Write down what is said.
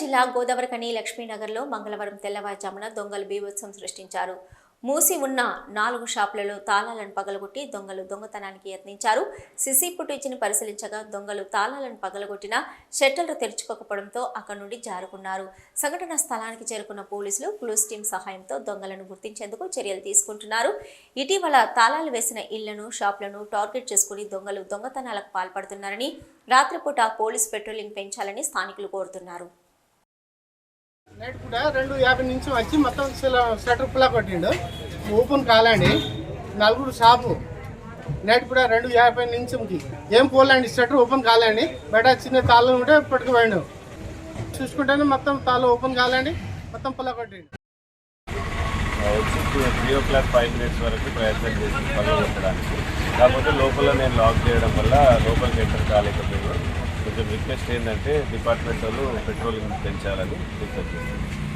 జిల్లా గోదావరికని లక్ష్మీనగర్లో మంగళవారం తెల్లవారుజామున దొంగలు బీభత్సం సృష్టించారు. మూసి ఉన్న నాలుగు షాపులలో తాళాలను పగలగొట్టి దొంగలు దొంగతనానికి యత్నించారు. సిసి ఫుటేజ్ని పరిశీలించగా దొంగలు తాళాలను పగలగొట్టిన షట్టర్లు తెరుచుకోకపోవడంతో అక్కడి నుండి జారుకున్నారు. సంఘటన స్థలానికి చేరుకున్న పోలీసులు క్లూస్ టీం సహాయంతో దొంగలను గుర్తించేందుకు చర్యలు తీసుకుంటున్నారు. ఇటీవల తాళాలు వేసిన ఇళ్ళను షాపులను టార్గెట్ చేసుకుని దొంగలు దొంగతనాలకు పాల్పడుతున్నారని రాత్రిపూట పోలీస్ పెట్రోలింగ్ పెంచాలని స్థానికులు కోరుతున్నారు. నైట్ కూడా రెండు యాభై నుంచి వచ్చి మొత్తం షటర్ పులా కొట్టిండు. ఓపెన్ కాలండి. నలుగురు షాపు. నైట్ కూడా రెండు యాభై నిమిషంకి ఏం పోలండి షటర్ ఓపెన్ కాలండి. బయట చిన్న తాళం ఉంటే పట్టుకుపోయాడు చూసుకుంటేనే మొత్తం తాళం ఓపెన్ కాలండి. మొత్తం పులా కొట్టిండు. Three o'clock five minutes వరకు ప్రయత్నం చేసి పనులు కొట్టడానికి కాకపోతే లోపల నేను లాక్ చేయడం వల్ల లోపలికి ఎంటర్ కాలేకపోయాను. కొంచెం రిక్వెస్ట్ ఏంటంటే డిపార్ట్మెంట్ వాళ్ళు పెట్రోలింగ్ పెంచాలని రిక్వెస్ట్ చేస్తాను